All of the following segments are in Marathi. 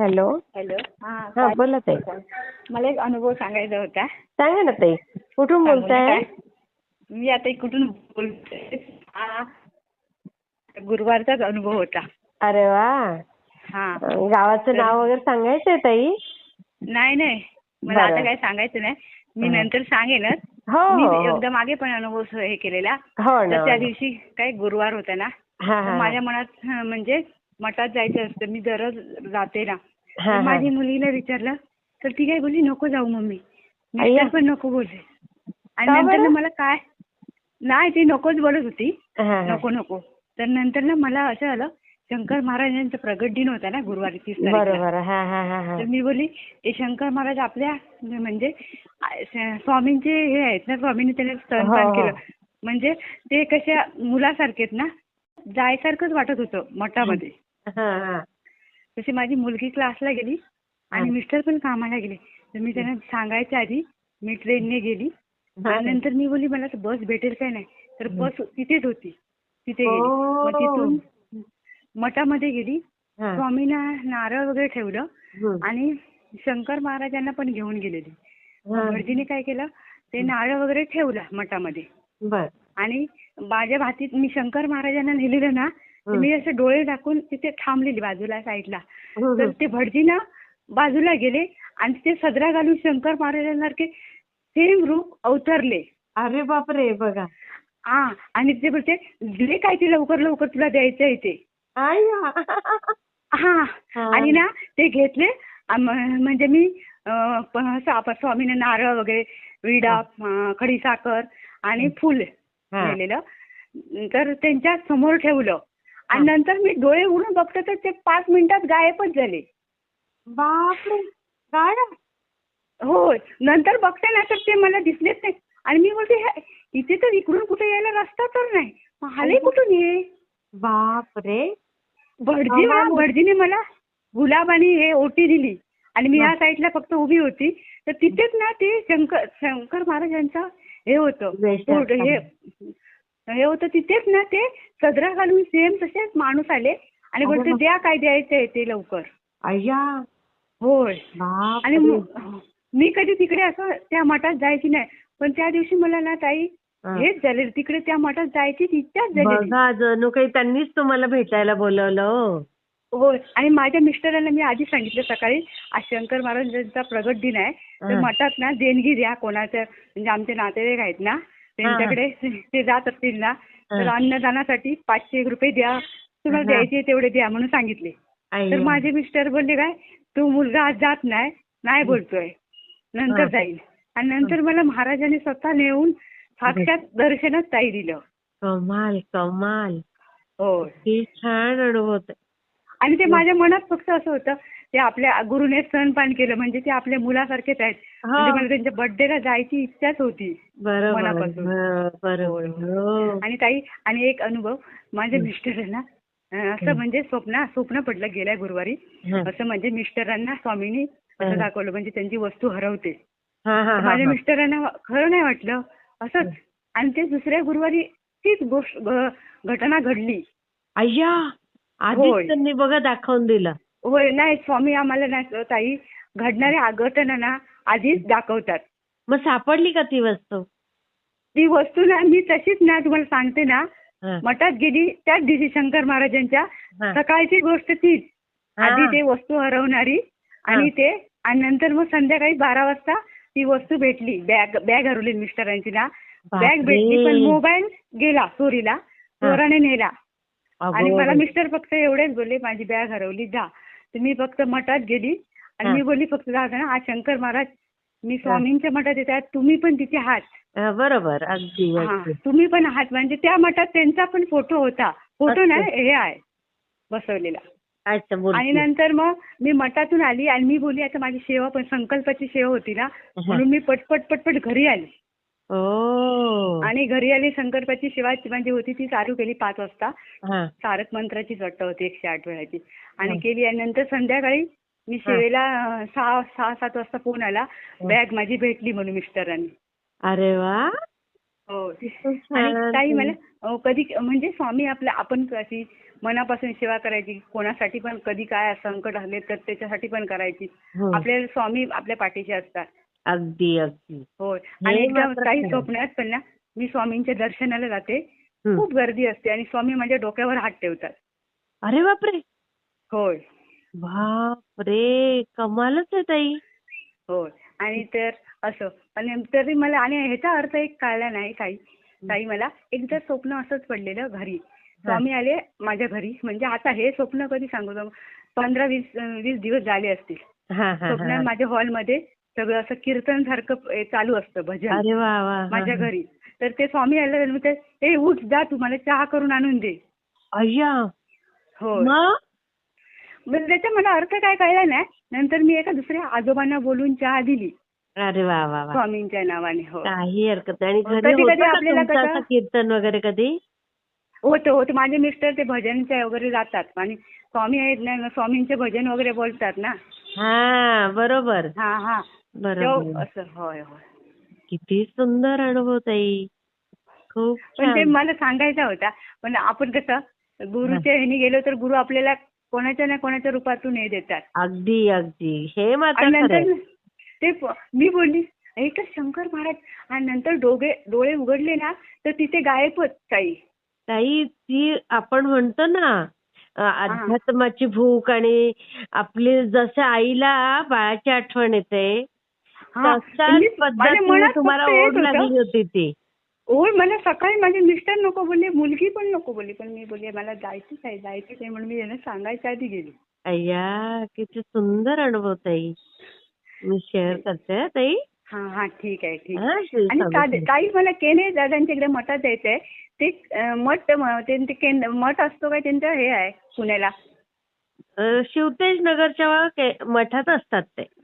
हॅलो. हॅलो. हा बोला ताई. मला एक अनुभव सांगायचा होता. सांगा ना ताई? कुठून बोलताय. मी आता कुठून बोलते? हा गुरुवारचाच अनुभव होता. अरे वा. हा. गावाचं नाव वगैरे सांगायचंय ताई? नाही नाही. मला. आता काय सांगायचं नाही. मी. नंतर सांगेनच हो मी हो. एकदा मागे पण अनुभव हे केलेला. हो तर त्या दिवशी काय गुरुवार होता ना. माझ्या मनात म्हणजे मठात जायचं असतं. मी दररोज जाते ना. तर. माझी मुलीला विचारलं तर ती काय बोलली नको जाऊ मम्मी. मिस्टर पण नको बोलले. आणि का नंतर ना बरं? मला काय? नाही ती नकोच बोलत होती. हा, हा. नको नको. तर नंतर ना मला असं आलं शंकर महाराजांचा प्रगट दिन होता ना गुरुवारी तीस तारीखला. बरोबर हा हा हा हा. तर मी बोलली ते शंकर महाराज आपल्या म्हणजे आ- स- स्वामींचे हे आहेत ना स्वामींनी त्याला स्तनपान हो, हो. केलं. म्हणजे ते कशा मुलासारखे आहेत ना जायसारखंच वाटत होतं मठामध्ये. हा हा. तशी माझी मुलगी क्लासला गेली आणि. मिस्टर पण कामाला गेले. तर मी त्यांना सांगायच्या आधी मी ट्रेनने गेली. आणि नंतर मी बोलली मला बस भेटेल काय नाही? तर बस तिथेच होती. तिथे गेली. मग तिथून मठामध्ये गेली. स्वामींना नारळ वगैरे ठेवलं. आणि शंकर महाराजांना पण घेऊन गेलेली. भटजीने काय केलं? ते नारळ वगैरे ठेवला मठामध्ये. आणि माझ्या भातीत मी शंकर महाराजांना नेलेलं ना. मी असे डोळे टाकून तिथे थांबलेली बाजूला साईडला. तर. ते भटजी ना बाजूला गेले आणि ते सदरा घालून शंकर महाराजांसारखे सेम रूप अवतरले. अरे बापरे बघा. हा आणि ते बोलते दिले काय ते लवकर लवकर तुला द्यायचं आहे ते. हा. आणि ना ते घेतले. म्हणजे मी स्वामीने नारळ वगैरे विडा खडीसाखर आणि फुल. नेलेलं तर त्यांच्यासमोर ठेवलं. आणि नंतर मी डोळे उघडून बघतो तर ते पाच मिनिटात गायबच झाले. बापरे. काय होय. नंतर बघते ना तर ते मला दिसलेच नाही. आणि मी बोलते "हे- इथे तर इकडून कुठे यायला रस्ता तर नाही. आले कुठून ये? बापरे. भटजी हा, भटजीने मला गुलाब आणि हे ओटी दिली. आणि मी हा. ह्या साईडला फक्त उभी होती. तर तिथेच ना ते शंकर शंकर महाराजांचं हे होतं. हे. हे होतं तिथेच ना ते सदरा घालून सेम तसेच माणूस आले आणि बोलते. द्या काय द्यायचंय ते लवकर अय्या होय आणि मग मी कधी तिकडे असं त्या मठात जायची नाही पण त्या दिवशी मला ना ताई हा. हेच झाले तिकडे त्या मठात जायची इच्छाच झालेली बघा जणू काही त्यांनीच तुम्हाला भेटायला बोलवलं हो. होय आणि माझ्या मिस्टरांना मी आधी सांगितलं सकाळी आज शंकर महाराजांचा प्रगट दिन आहे तर हा. मठात ना देणगी द्या कोणाच्या म्हणजे आमचे नातेवाईक आहेत ना त्यांच्याकडे ते जात असतील ना तर हा. अन्नदानासाठी पाचशे एक रुपये द्या. तुम्हाला हा. द्यायचे तेवढे द्या म्हणून सांगितले. तर. माझे मिस्टर बोलले काय तू मुलगा आज जात नाही नाही बोलतोय. नंतर हा. जाईल. आणि नंतर मला महाराजांनी स्वतः नेऊन साक्षात दर्शनच ताई दिलं. कमाल कमाल. किती छान अनुभव होता. आणि ते माझ्या मनात फक्त असं होतं ते आपल्या गुरुने स्तनपान केलं. म्हणजे ते आपल्या मुलासारखेच आहेत. म्हणजे मला त्यांच्या बर्थडेला जायची इच्छाच होती. मनापासून. हो, हो. आणि ताई आणि एक अनुभव. माझ्या मिस्टरांना अं, असं म्हणजे स्वप्न स्वप्न पडलं गेल्या गुरुवारी. असं म्हणजे मिस्टरांना स्वामींनी. असं दाखवलं. म्हणजे त्यांची वस्तू हरवते. माझ्या. मिस्टरांना खरं नाही वाटलं. असंच. आणि ते दुसऱ्या गुरुवारी तीच गोष्ट घटना घडली. अय्या. आधीच त्यांनी बघा दाखवून दिलं. होय नाही स्वामी आम्हाला नाही ताई. घडणाऱ्या घटना ना आधीच दाखवतात. मग सापडली का ती वस्तू? ती वस्तू ना मी तशीच ना तुम्हाला सांगते ना. मठात गेली त्याच दिवशी शंकर महाराजांच्या. सकाळची गोष्ट तीच. आधी ते वस्तू हरवणारी आणि ते आणि नंतर मग संध्याकाळी बारा वाजता ती वस्तू भेटली. बॅग बॅग हरवली मिस्टरांची ना. बॅग भेटली पण मोबाईल गेला चोरीला. चोराने नेला. आणि मला. मिस्टर फक्त एवढेच बोलले माझी बॅग हरवली जा. तर मी फक्त मठात गेली आणि हा. मी बोलली फक्त ना आज शंकर महाराज मी स्वामींच्या मठात येत आहे तुम्ही पण तिथे आहात. हा, बरोबर अगदी हा. तुम्ही पण आहात. म्हणजे त्या मठात त्यांचा पण फोटो होता. फोटो. नाही हे आहे बसवलेला. अच्छा बोल आणि नंतर मग मी मठातून आली आणि मी बोलली आता माझी सेवा पण संकल्पाची सेवा होती ना म्हणून मी पटपट पटपट घरी आली. आणि घरी आली संकल्पाची सेवा म्हणजे होती ती चालू केली पाच वाजता. तारक मंत्राचीच वाटतं होती एकशे आठ वेळाची. आणि. केली आणि नंतर संध्याकाळी मी सेवेला अं, सहा सहा सात वाजता फोन आला. बॅग माझी भेटली म्हणून मिस्टरांनी. अरे वा. हो. ताई मला कधी म्हणजे स्वामी आपल्या आपण कशी मनापासून सेवा करायची कोणासाठी पण कधी काय संकट आले तर त्याच्यासाठी पण करायची. हो. आपले स्वामी आपल्या पाठीशी असतात. अगदी अगदी. होय. आणि एकदा काही. स्वप्नात पण ना मी स्वामींच्या दर्शनाला जाते. खूप गर्दी असते आणि स्वामी माझ्या डोक्यावर हात ठेवतात. अरे बापरे! होय. बापरे! कमालच आहे ताई. होय. आणि तर असं. आणि तरी मला आणि ह्याचा अर्थ एक कळला नाही काही काही मला एकदा स्वप्न असंच पडलेलं घरी. स्वामी आले माझ्या घरी. म्हणजे आता हे स्वप्न कधी सांगू? पंधरा वीस वीस दिवस झाले असतील. स्वप्नात हा. माझ्या हॉलमध्ये. सगळं असं कीर्तन सारखं चालू असतं भजन. अरे वा वा माझ्या. घरी. तर ते स्वामी आले आणि ते ए उठ जा तू मला चहा करून आणून दे. अय्या. हो त्याचा मला अर्थ काय कळला नाही नंतर मी एका दुसऱ्या आजोबांना बोलून चहा दिली. अरे वा वा स्वामींच्या नावाने हो. काही हरकत आणि घरी कधी- कधी आपल्याला कीर्तन वगैरे कधी? होतं होतं. माझे मिस्टर ते भजनच्या वगैरे जातात. आणि स्वामी आहेत ना स्वामींचे भजन वगैरे बोलतात ना. हा बरोबर. हा हा. होय होय. किती सुंदर अनुभव ताई. खूप पण ते छान. मला सांगायचा होता पण आपण कसं गुरुच्या ह्यानी गेलो तर गुरु आपल्याला कोणाच्या ना कोणाच्या रूपातून हे देतात. अगदी अगदी. हे मात्र नंतर ते मी बोलली हे तर शंकर महाराज. आणि नंतर डोळे डोळे उघडले ना तर तिथे गायबच काही ताई. ती आपण म्हणतो ना अध्यात्माची भूक आणि आपली जसं आईला बाळाची आठवण येते होतं. लागली होती मला सकाळी माझे मिस्टर नको बोलले मुलगी पण नको बोलली पण मी बोलले मला जायचंच आहे जायचंच आहे म्हणून मी यांना सांगायच्या आधी गेली. अय्या किती सुंदर अनुभव ताई. मी शेअर करते हं, ताई. हा हा ठीक आहे ठीक आणि. काही मला केने दादांच्या इकडे मठात जायचंय ते मठ ते मठ असतो काय त्यांचं हे आहे पुण्याला. शिवतेज नगरच्या मठात असतात ते.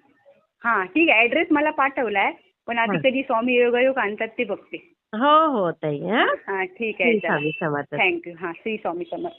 हा ठीक आहे. ऍड्रेस मला पाठवलाय पण आधी. कधी स्वामी योगायोग आणतात ते बघते. हो हो ताई हा? ठीक आहे थँक्यू हा श्री स्वामी समर्थ.